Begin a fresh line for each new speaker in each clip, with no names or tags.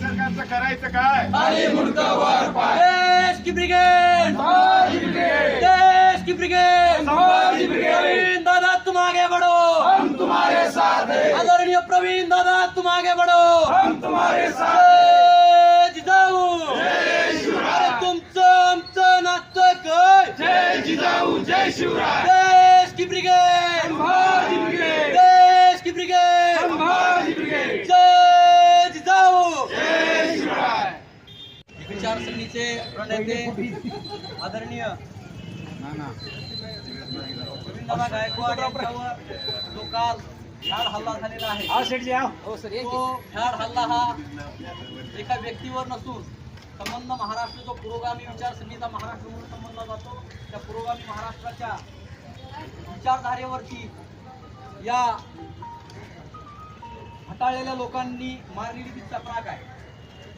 सरकारचं करायचं काय?
देश की ब्रिगेड. देश की ब्रिगेड. प्रवीण दादा तुम आगे बढ़ो. हम तुम्हारे साथ हैं. आदरणीय प्रवीण दादा तुम आगे बढ़ो. हम तुम्हारे साथ जिजाऊ. अरे तुमचं आमचं नातं काय
जय जिजाऊ जय शिवराय.
देश की ब्रिगेड देश की ब्रिगेड जय जिजाऊ विचारसरणीचे प्रणेते आदरणीय गायकवाड यांच्यावर जो काल भ्याड हल्ला झालेला आहे. तो भ्याड हल्ला हा एका व्यक्तीवर नसून संबंध महाराष्ट्र जो पुरोगामी विचारसरणीचा महाराष्ट्र म्हणून संबंधला जातो त्या पुरोगामी महाराष्ट्राच्या विचारधारेवरती या हटाळलेल्या लोकांनी मारलेली ती चपराक आहे.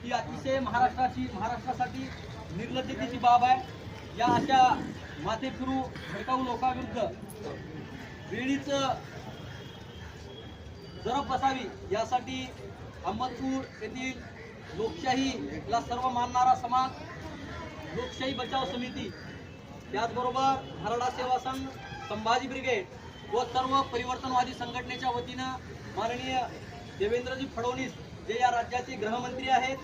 ही अतिशय महाराष्ट्राची महाराष्ट्रासाठी निर्लज्जतेची बाब आहे. या अशा माथे फिरू भडकाऊ लोकांविरुद्ध वेळीच जरब बसावी यासाठी अहमदपूर येथील लोकशाहीला सर्व मानणारा समाज लोकशाही बचाव समिती त्याचबरोबर हरडा सेवा संघ संभाजी ब्रिगेड व सर्व परिवर्तनवादी संघटनेच्या वतीनं माननीय देवेंद्रजी फडणवीस जे या राज्याचे गृहमंत्री आहेत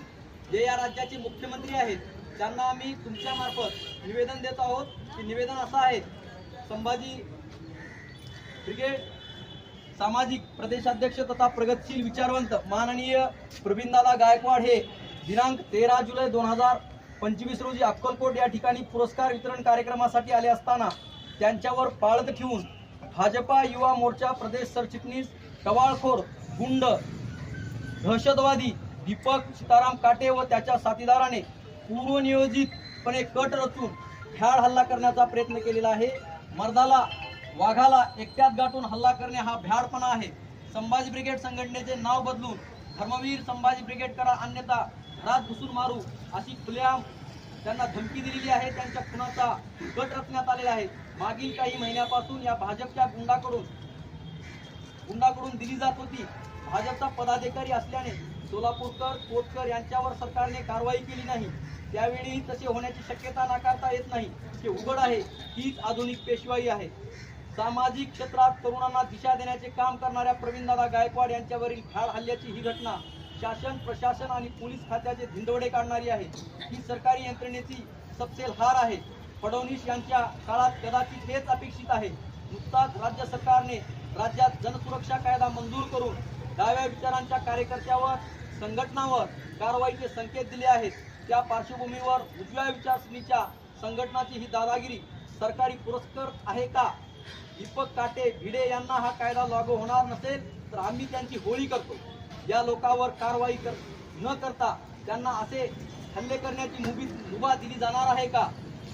जे या राज्याचे मुख्यमंत्री आहेत त्यांना आम्ही तुमच्या मार्फत निवेदन देत आहोत की निवेदन असं आहे संभाजी ब्रिगेड सामाजिक प्रदेशाध्यक्ष तथा प्रगतशील विचारवंत माननीय प्रवीणदादा गायकवाड हे दिनांक तेरा जुलै दोन हजार पंचवीस रोजी अक्कलकोट या ठिकाणी पुरस्कार वितरण कार्यक्रमासाठी आले असताना त्यांच्यावर पाळत ठेवून भाजपा युवा मोर्चा प्रदेश सरचिटणीस टवाळखोर गुंड दहशतवादी दीपक सीताराम काटे व त्याच्या साथीदाराने पूर्वनियोजितपणे कट रचून भ्याड हल्ला करण्याचा प्रयत्न केलेला आहे. मर्दाला वाघाला एकट्यात गाठून हल्ला करणे हा भ्याडपणा आहे. संभाजी ब्रिगेड संघटनेचे नाव बदलून धर्मवीर संभाजी ब्रिगेड करा अन्यथा रात घुसून मारू अशी खुलेआम त्यांना धमकी दिलेली आहे. त्यांच्या खुनाचा गट रचण्यात आलेला आहे. मागील काही महिन्यापासून या भाजपच्या गुंडाकडून गुंडाकडून दिली जात होती. भाजपचा पदाधिकारी असल्याने सोलापूरकर कोटकर यांच्यावर सरकारने कारवाई केली नाही. त्यावेळी तसे होण्याची शक्यता नाकारता येत नाही. हे उघड आहे. हीच आधुनिक पेशवाई आहे. सामाजिक क्षेत्रात तरुणांना दिशा देण्याचे काम करणाऱ्या प्रवीणदादा गायकवाड यांच्यावरील भ्याड हल्ल्याची ही घटना शासन प्रशासन आणि पोलीस खात्याचे धिंदवडे काढणारी आहे. ही सरकारी यंत्रणेची सपसेल हार आहे. फडणवीस यांच्या काळात कदाचित हेच अपेक्षित आहे. नुकताच राज्य सरकारने राज्यात जनसुरक्षा कायदा मंजूर करून डाव्या विचारांच्या कार्यकर्त्यावर संघटनावर कारवाईचे संकेत दिले आहेत. त्या पार्श्वभूमीवर उजव्या विचारसरणीच्या संघटनाची ही दादागिरी सरकारी पुरस्कार आहे का? दीपक काटे भिडे यांना हा कायदा लागू होणार नसेल तर आम्ही त्यांची होळी करतो. या लोकांवर कारवाई कर न करता त्यांना असे हल्ले करण्याची मुभी मुभा दिली जाणार आहे का?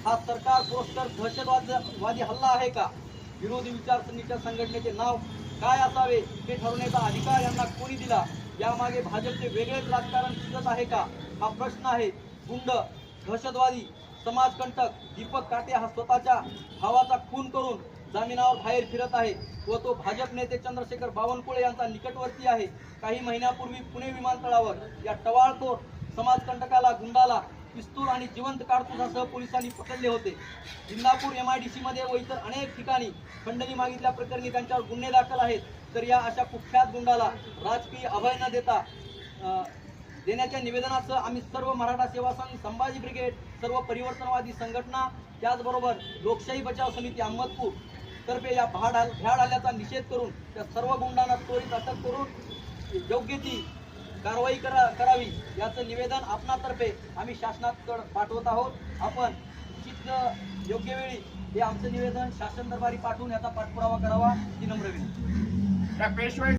हा सरकार पुरस्कार दहशतवादवादी हल्ला आहे का? विरोधी विचारसरणीच्या संघटनेचे नाव काय असावे हे ठरवण्याचा अधिकार यांना कोणी दिला? यामागे भाजपचे वेगळेच राजकारण दिसत आहे का? हा प्रश्न आहे. गुंड दहशतवादी समाजकंटक दीपक काटे हा स्वतःच्या भावाचा खून करून जामिनावर बाहेर फिरत आहे व तो भाजप नेते चंद्रशेखर बावनकुळे यांचा निकटवर्ती आहे. काही महिन्यापूर्वी पुणे विमानतळावर या टवाळखोर समाजकंटकाला गुंडाला पिस्तूल आणि जिवंत काडतुसासह पोलिसांनी पकडले होते. जिंदापूर एम आय डी मध्ये व इतर अनेक ठिकाणी खंडणी मागितल्या प्रकरणी त्यांच्यावर गुन्हे दाखल आहेत. तर या अशा कुख्यात गुंडाला राजकीय अभय न देता देण्याच्या निवेदनासह आम्ही सर्व मराठा सेवा संघ संभाजी ब्रिगेड सर्व परिवर्तनवादी संघटना त्याचबरोबर लोकशाही बचाव समिती अहमदपूर तर्फे या भाड भ्याड आल्याचा निषेध करून त्या सर्व गुंडांना त्वरित अटक करून योग्य ती कारवाई करा करावी. याचं निवेदन आपणातर्फे आम्ही शासनाकडे पाठवत आहोत. आपण चित्त योग्य वेळी हे आमचं निवेदन शासन दरबारी पाठवून याचा पाठपुरावा करावा ही नम्र विनंती.
पेशवाई